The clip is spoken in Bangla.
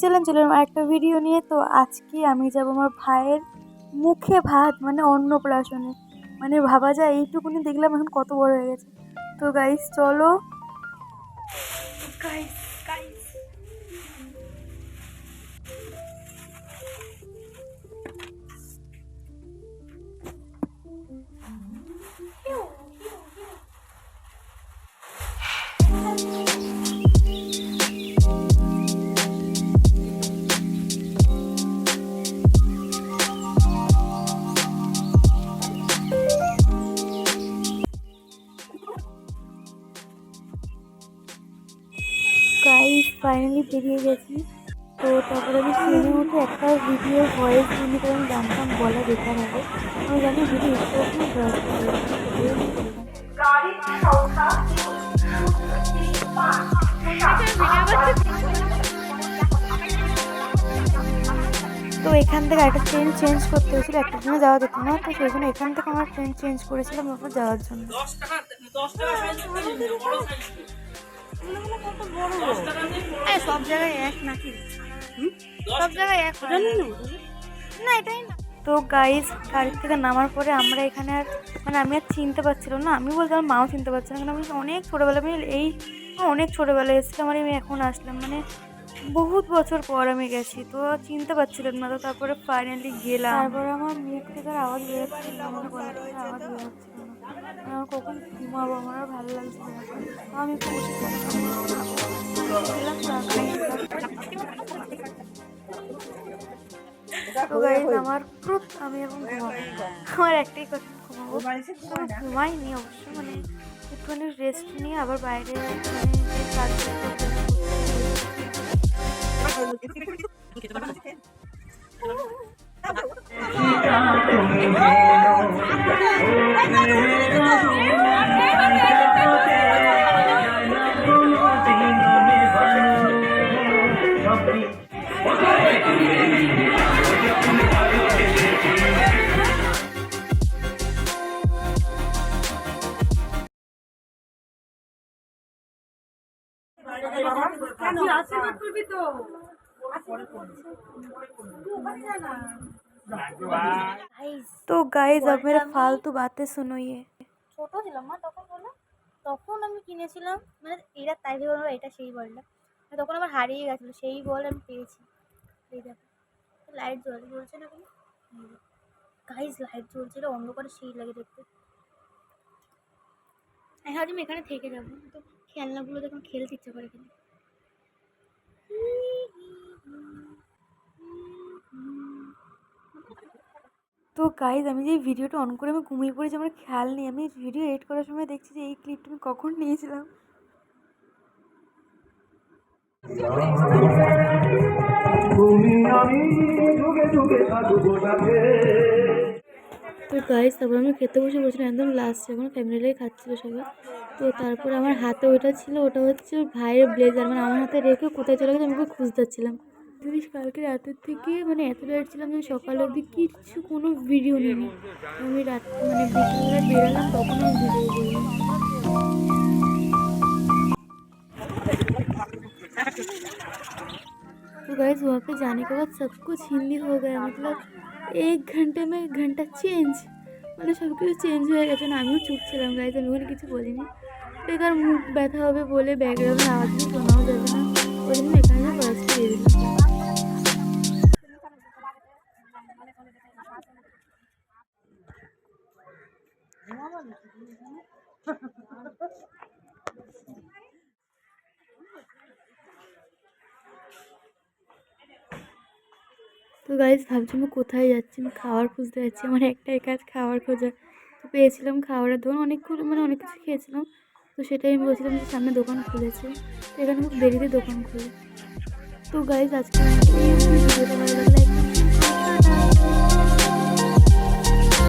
চ্যালেঞ্জ চলেন একটা ভিডিও নিয়ে। তো আজকে আমি যাব আমার ভাইয়ের মুখে ভাত মানে অন্নপ্রাশনে। মানে ভাবা যায়, এইটুকুনি দেখলাম এখন কত বড় হয়ে গেছে। তো গাইস চলো। গাইস গাইস ফাইনালি বেরিয়ে গেছি। তো তারপরে আমি ট্রেনে উঠে একটা ভিডিও ভয়েস শুনি কারণ জানতাম বলা বেকার হবে আমি জানি ভিডিও একটু তো এখান থেকে একটা ট্রেন চেঞ্জ করতে হয়েছিল একটা ট্রেনে যাওয়া যেত না তো সেই জন্য এখান থেকে আমার ট্রেন চেঞ্জ করেছিলাম তারপর যাওয়ার জন্য। সব জায়গায় এক নাকি? সব জায়গায় এক জানি না। এটাই না। তো গাইজ গাড়ির থেকে নামার পরে আমরা এখানে আর মানে আমি আর চিনতে পারছিলাম না। আমি বলতে আমার মাও চিনতে পারছিল না কারণ আমি অনেক ছোটোবেলা আমি এই অনেক ছোটোবেলায় এসেছিলাম আর আমি এখন আসলাম। মানে বহুত বছর পর আমি গেছি তো চিনতে পারছিলাম না। তো তারপরে ফাইনালি গেলাম। তারপরে আমার মুখ থেকে আর আওয়াজ বেরোচ্ছিল না গলা থেকে আওয়াজ বেরোচ্ছিল আমার কখন ঘুমাবো আমার ভালো লাগছে না। আমি আমার খুব আমি এখন আমার একটাই কথা ঘুমাবো? ঘুমাইনি অবশ্য মানে একটুখানি রেস্ট নিয়ে আবার বাইরে মানে কাজ কাজগুলো করতে হবে, তো গাইজ अब मेरा फालतू बातें सुनो ये ছোট ছিলাম মা তখন বলো তখন আমি কিনেছিলাম মানে এরা তাই ভেবে বলবো এটা সেই বলটা তখন আমার হারিয়ে গেছিলো সেই বল আমি পেয়েছি এই দেখো লাইট জ্বল জ্বলছে না কোনো? গাইজ লাইট জ্বলছে এটা অন্ধকারে সেই লাগে দেখতে। হ্যাঁ আজ আমি এখানে থেকে যাব তো খেলনাগুলো দেখুন খেলতে ইচ্ছে করে কিন্তু। তো গাইজ আমি যে ভিডিওটা অন করে আমি ঘুমিয়ে পড়েছি আমার খেয়াল নেই। আমি ভিডিও এডিট করার সময় দেখছি যে এই ক্লিপটা আমি কখন নিয়েছিলাম। তুমি আমি যুগে যুগে থাকব সাথে তো গাইজ তারপর আমি খেতে বসে বসেছিলাম একদম লাস্টে এখন ফ্যামিলিরাই খাচ্ছিলো সবাই। তো তারপর আমার হাতে ওটা ছিল ওটা হচ্ছে ওর ভাইয়ের ব্লেজার মানে আমার হাতে রেখে কোথায় চলে গেছে আমি ওকে খুঁজতে যাচ্ছিলাম। যদি কালকে রাতের থেকে মানে এত লেট ছিলাম যে সকাল অবধি কিচ্ছু কোনো ভিডিও নিইনি আমি রাত মানে বিকেলবেলা বেরোলাম তখন আমি ভিডিও করলাম तो गाइज वहाँ पे जाने के बाद सब कुछ हिंदी हो गया मतलब एक घंटे में एक घंटा चेंज মানে সব কিছু চেঞ্জ হয়ে গেছে না আমিও চুপ ছিলাম গাইজ আমি ওখানে কিছু বলিনি বেকার মুখ ব্যথা হবে বলে ব্যাকগ্রাউন্ডে আওয়াজ দিয়ে শোনাও যাবে না ওই জন্য এখানে পড়াশোনা দিয়ে দিলাম তো গাইজ ভাবছি আমি কোথায় যাচ্ছি? আমি খাওয়ার খুঁজতে যাচ্ছি। আমার একটাই কাজ খাওয়ার খোঁজা। তো পেয়েছিলাম খাবারের দোকান অনেকগুলো মানে অনেক কিছু খেয়েছিলাম। তো সেটাই আমি বলছিলাম যে সামনে দোকান খুলেছে। এখানে খুব দেরিতে দোকান খুলে। তো গাইজ আজকে ভালো লাগলে